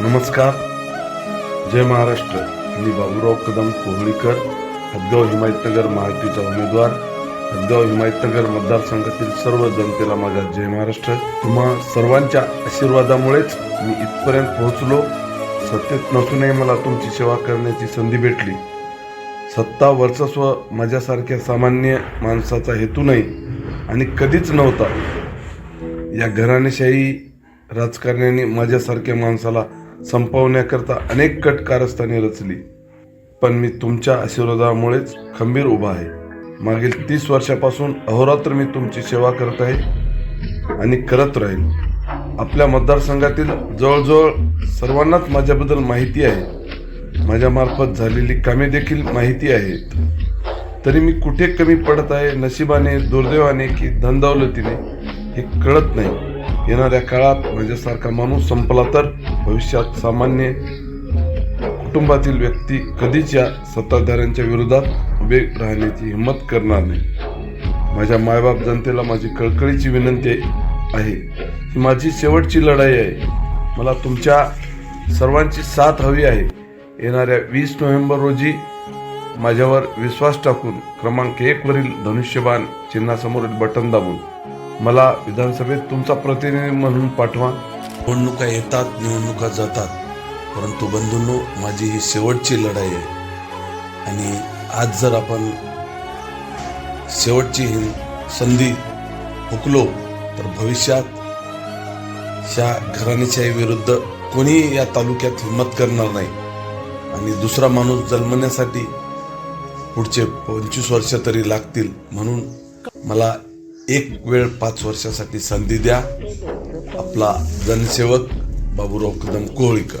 नमस्कार. जय महाराष्ट्र. मी बाबूराव कदम कोहळीकर हदगाव हिमायतनगर महायुतीचा उमेदवार हदगाव हिमायतनगर मतदारसंघातील सर्व जनतेला माझा जय महाराष्ट्र. तुम्हा सर्वांच्या आशीर्वादामुळेच मी इथपर्यंत पोहोचलो. सत्तेत नसूनही मला तुमची सेवा करण्याची संधी भेटली. सत्ता वर्चस्व माझ्यासारख्या सामान्य माणसाचा हेतू नाही आणि कधीच नव्हता. या घराणेशाही राजकारण्याने माझ्यासारख्या माणसाला संपवण्याकरता अनेक कट कारस्थाने रचली. पण मी तुमच्या आशीर्वादामुळेच खंबीर उभा आहे. मागील तीस वर्षापासून अहोरात्र मी तुमची सेवा करत आहे आणि करत राहील आपल्या मतदारसंघातील जवळजवळ सर्वांनाच माझ्याबद्दल माहिती आहे. माझ्यामार्फत झालेली कामे देखील माहिती आहेत. तरी मी कुठे कमी पडत आहे नशिबाने दुर्दैवाने की धनदौलतीने हे कळत नाही. येणाऱ्या काळात म्हणजे माझ्यासारखा माणूस संपला तर भविष्यात सामान्य कुटुंबातील व्यक्ती कधीच या सत्ताधाऱ्यांच्या विरोधात उभे राहण्याची हिंमत करणार नाही. माझ्या मायबाप जनतेला माझी कळकळीची विनंती आहे. ही माझी शेवटची लढाई आहे. मला तुमच्या सर्वांची साथ हवी आहे. येणाऱ्या वीस नोव्हेंबर रोजी माझ्यावर विश्वास टाकून क्रमांक एकवरील धनुष्यबाण चिन्हासमोरील बटन दाबून मला विधानसभेत तुमचा प्रतिनिधी म्हणून पाठवा. निवडणुका येतात निवडणुका जातात. परंतु बंधूंनो माझी ही शेवटची लढाई आहे. आणि आज जर आपण शेवटची ही संधी हुकलो तर भविष्यात ह्या घराणेशाही विरुद्ध कोणीही या तालुक्यात हिंमत करणार नाही. आणि दुसरा माणूस जन्मण्यासाठी पुढचे पंचवीस वर्ष तरी लागतील म्हणून मला एक वेळ पाच वर्षासाठी संधी द्या. आपला जनसेवक बाबूराव कदम कोहळीकर